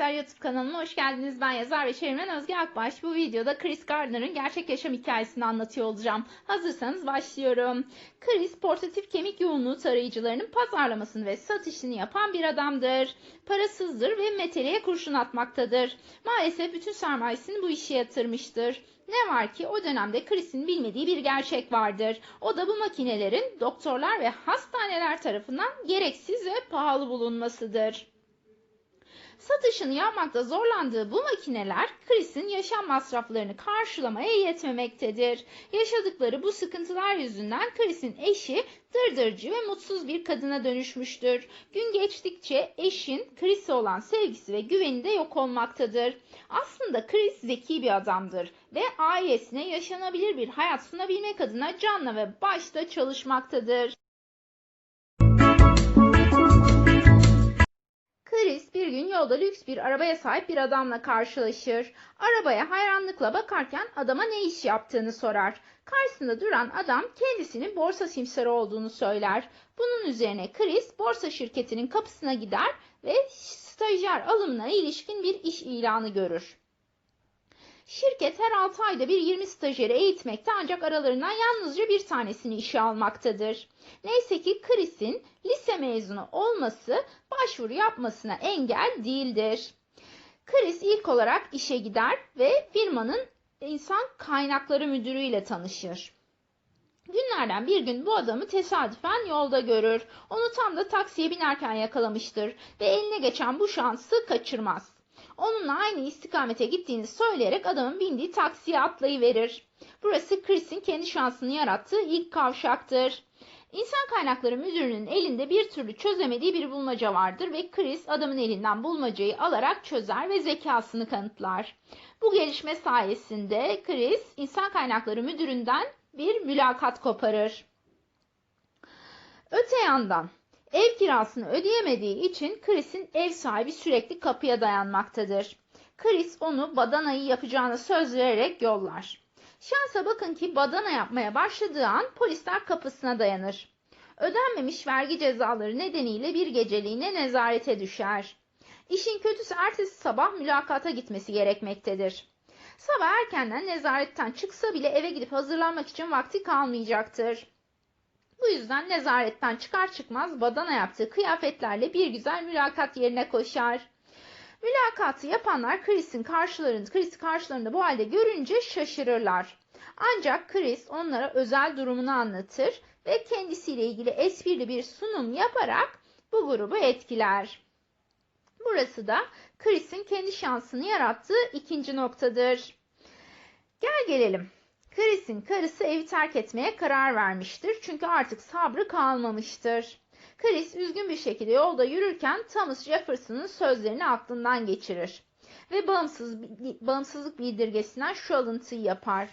arkadaşlar YouTube kanalıma hoş geldiniz. Ben yazar ve çevirmen Özge Akbaş. Bu videoda Chris Gardner'ın gerçek yaşam hikayesini anlatıyor olacağım. Hazırsanız başlıyorum. Chris portatif kemik yoğunluğu tarayıcılarının pazarlamasını ve satışını yapan bir adamdır. Parasızdır ve meteleye kurşun atmaktadır. Maalesef bütün sermayesini bu işe yatırmıştır. Ne var ki o dönemde Chris'in bilmediği bir gerçek vardır. O da bu makinelerin doktorlar ve hastaneler tarafından gereksiz ve pahalı bulunmasıdır. Satışını yapmakta zorlandığı bu makineler Chris'in yaşam masraflarını karşılamaya yetmemektedir. Yaşadıkları bu sıkıntılar yüzünden Chris'in eşi dırdırcı ve mutsuz bir kadına dönüşmüştür. Gün geçtikçe eşin Chris'e olan sevgisi ve güveni de yok olmaktadır. Aslında Chris zeki bir adamdır ve ailesine yaşanabilir bir hayat sunabilmek adına canla ve başta çalışmaktadır. Yolda lüks bir arabaya sahip bir adamla karşılaşır. Arabaya hayranlıkla bakarken adama ne iş yaptığını sorar. Karşısında duran adam kendisinin borsa simsarı olduğunu söyler. Bunun üzerine Chris borsa şirketinin kapısına gider ve stajyer alımına ilişkin bir iş ilanı görür. Şirket her 6 ayda bir 20 stajyeri eğitmekte ancak aralarından yalnızca bir tanesini işe almaktadır. Neyse ki Chris'in lise mezunu olması başvuru yapmasına engel değildir. Chris ilk olarak işe gider ve firmanın insan kaynakları müdürüyle tanışır. Günlerden bir gün bu adamı tesadüfen yolda görür. Onu tam da taksiye binerken yakalamıştır ve eline geçen bu şansı kaçırmaz onunla aynı istikamete gittiğini söyleyerek adamın bindiği taksiye atlayıverir. Burası Chris'in kendi şansını yarattığı ilk kavşaktır. İnsan kaynakları müdürünün elinde bir türlü çözemediği bir bulmaca vardır ve Chris adamın elinden bulmacayı alarak çözer ve zekasını kanıtlar. Bu gelişme sayesinde Chris insan kaynakları müdüründen bir mülakat koparır. Öte yandan Ev kirasını ödeyemediği için Chris'in ev sahibi sürekli kapıya dayanmaktadır. Chris onu badanayı yapacağını söz vererek yollar. Şansa bakın ki badana yapmaya başladığı an polisler kapısına dayanır. Ödenmemiş vergi cezaları nedeniyle bir geceliğine nezarete düşer. İşin kötüsü ertesi sabah mülakata gitmesi gerekmektedir. Sabah erkenden nezaretten çıksa bile eve gidip hazırlanmak için vakti kalmayacaktır. Bu yüzden nezaretten çıkar çıkmaz badana yaptığı kıyafetlerle bir güzel mülakat yerine koşar. Mülakatı yapanlar Chris'in karşılarında, Chris'i karşılarında bu halde görünce şaşırırlar. Ancak Chris onlara özel durumunu anlatır ve kendisiyle ilgili esprili bir sunum yaparak bu grubu etkiler. Burası da Chris'in kendi şansını yarattığı ikinci noktadır. Gel gelelim. Chris'in karısı evi terk etmeye karar vermiştir. Çünkü artık sabrı kalmamıştır. Chris üzgün bir şekilde yolda yürürken Thomas Jefferson'ın sözlerini aklından geçirir. Ve bağımsız, bağımsızlık bildirgesinden şu alıntıyı yapar.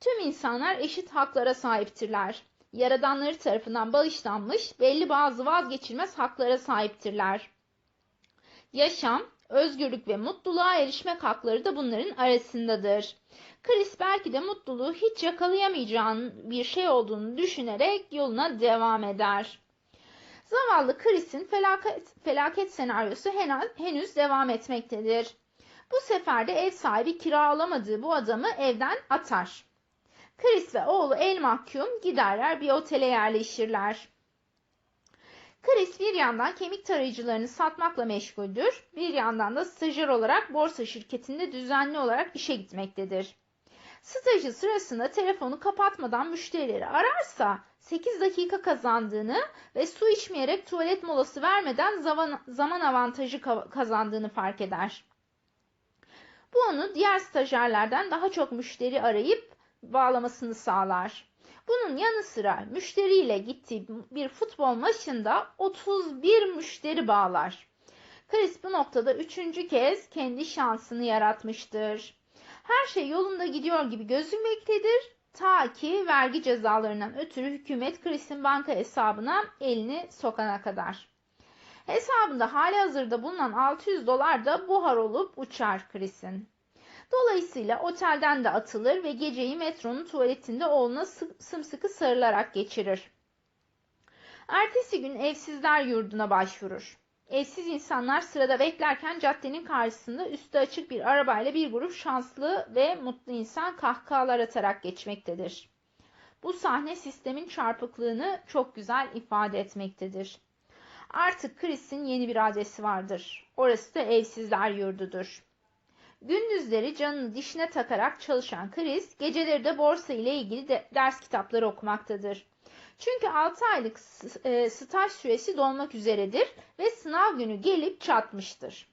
Tüm insanlar eşit haklara sahiptirler. Yaradanları tarafından bağışlanmış belli bazı vazgeçilmez haklara sahiptirler. Yaşam, özgürlük ve mutluluğa erişmek hakları da bunların arasındadır. Chris belki de mutluluğu hiç yakalayamayacağın bir şey olduğunu düşünerek yoluna devam eder. Zavallı Chris'in felaket, felaket senaryosu henüz devam etmektedir. Bu sefer de ev sahibi kiralamadığı bu adamı evden atar. Chris ve oğlu el mahkum giderler bir otele yerleşirler. Chris bir yandan kemik tarayıcılarını satmakla meşguldür, bir yandan da stajyer olarak borsa şirketinde düzenli olarak işe gitmektedir. Stajı sırasında telefonu kapatmadan müşterileri ararsa 8 dakika kazandığını ve su içmeyerek tuvalet molası vermeden zaman, zaman avantajı kazandığını fark eder. Bu onu diğer stajyerlerden daha çok müşteri arayıp bağlamasını sağlar. Bunun yanı sıra müşteriyle gittiği bir futbol maçında 31 müşteri bağlar. Chris bu noktada üçüncü kez kendi şansını yaratmıştır. Her şey yolunda gidiyor gibi gözükmektedir. Ta ki vergi cezalarından ötürü hükümet Chris'in banka hesabına elini sokana kadar. Hesabında hali hazırda bulunan 600 dolar da buhar olup uçar Chris'in. Dolayısıyla otelden de atılır ve geceyi metronun tuvaletinde oğluna sımsıkı sarılarak geçirir. Ertesi gün evsizler yurduna başvurur. Evsiz insanlar sırada beklerken caddenin karşısında üstü açık bir arabayla bir grup şanslı ve mutlu insan kahkahalar atarak geçmektedir. Bu sahne sistemin çarpıklığını çok güzel ifade etmektedir. Artık Chris'in yeni bir adresi vardır. Orası da evsizler yurdudur. Gündüzleri canını dişine takarak çalışan Chris, geceleri de borsa ile ilgili de ders kitapları okumaktadır. Çünkü 6 aylık e, staj süresi dolmak üzeredir ve sınav günü gelip çatmıştır.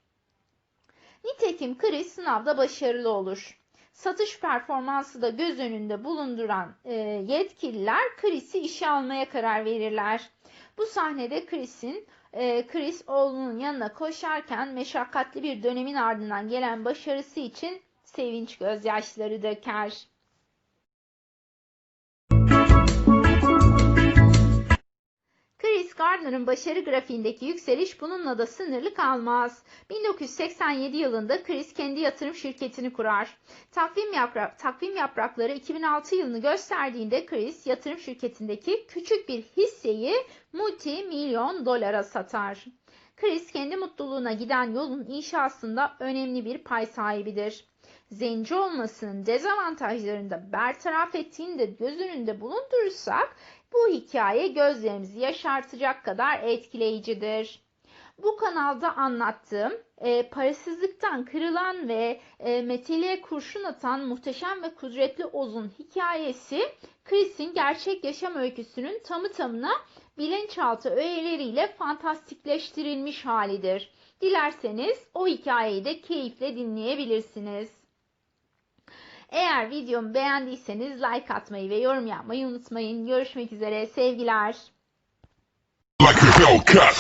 Nitekim Chris sınavda başarılı olur. Satış performansı da göz önünde bulunduran e, yetkililer Chris'i işe almaya karar verirler. Bu sahnede Chris'in e, Chris oğlunun yanına koşarken meşakkatli bir dönemin ardından gelen başarısı için sevinç gözyaşları döker. Gardner'ın başarı grafiğindeki yükseliş bununla da sınırlı kalmaz. 1987 yılında Chris kendi yatırım şirketini kurar. Takvim, yaprak, takvim yaprakları 2006 yılını gösterdiğinde Chris yatırım şirketindeki küçük bir hisseyi multi milyon dolara satar. Chris kendi mutluluğuna giden yolun inşasında önemli bir pay sahibidir. Zenci olmasının dezavantajlarını da bertaraf ettiğini de göz önünde bulundurursak bu hikaye gözlerimizi yaşartacak kadar etkileyicidir. Bu kanalda anlattığım e, parasızlıktan kırılan ve e, meteliğe kurşun atan muhteşem ve kudretli Oz'un hikayesi Chris'in gerçek yaşam öyküsünün tamı tamına bilinçaltı öğeleriyle fantastikleştirilmiş halidir. Dilerseniz o hikayeyi de keyifle dinleyebilirsiniz. Eğer videomu beğendiyseniz like atmayı ve yorum yapmayı unutmayın. Görüşmek üzere. Sevgiler. like.